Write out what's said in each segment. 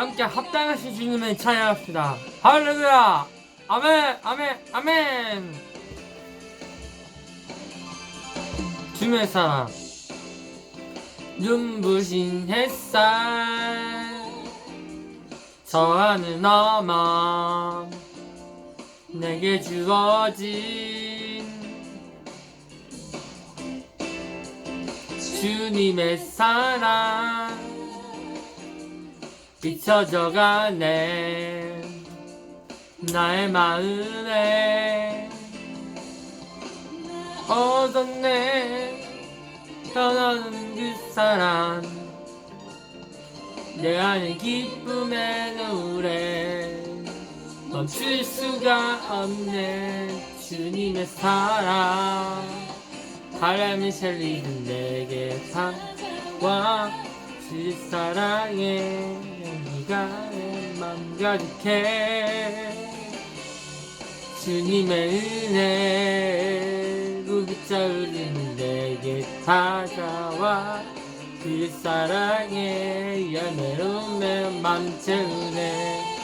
함께 합당하신 주님을 찬양합시다. 할렐루야! 아멘, 아멘, 아멘! 주의 사랑. 눈부신 햇살. 저 하늘 너머 내게 주어진 주님의 사랑 비춰져 가네. 나의 마음에 얻었네. 떠나는 그 사랑 내 안에 기쁨의 노래. 멈출 수가 없네. 주님의 사랑. 바람이 셀리는 내게 다와 주 사랑에 네가 내맘 가득해. 주님의 은혜 구비자 흐르는 내게 다가와. 그 사랑에 열매로 내맘 채우네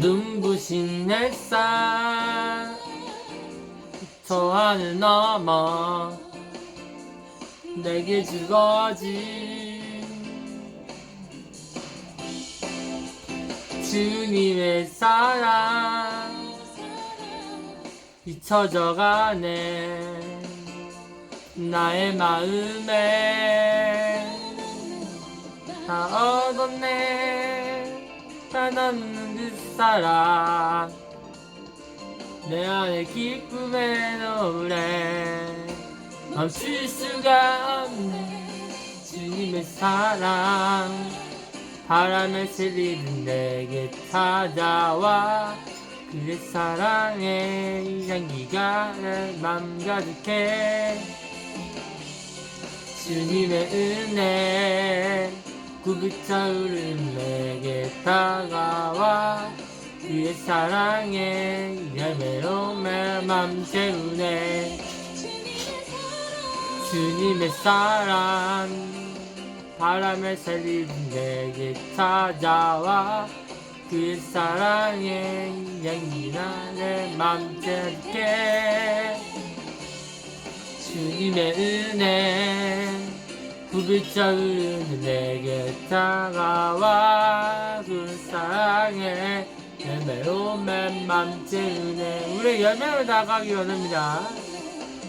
눈부신. 햇살 저 하늘 넘어 내게 주어진 주님의 사랑 잊혀져 가네 나의 마음에 다 얻었네. 떠나는 그 사랑. 내 안에 기쁨의 노래. 멈출 수가 없네. 주님의 사랑. 바람에 실리는 내게 찾아와. 그의 사랑의 향기가 내맘 가득해. 주님의 은혜 구비차 흐름 내게 다가와 그의 사랑에 열매로 내맘 채우네. 주님의 사랑 바람에 살리는 내게 찾아와 그의 사랑에 향기나 내맘 채울게 주님의 은혜 흐르는 내게 다가와 그 사랑에 열매로 맨맘 채우네 우리 열매로 나가기 원합니다.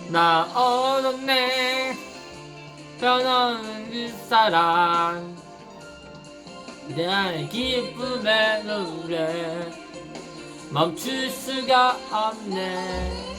나 얻었네. 변하는 그 사랑. 내 기쁨의 노래 멈출 수가 없네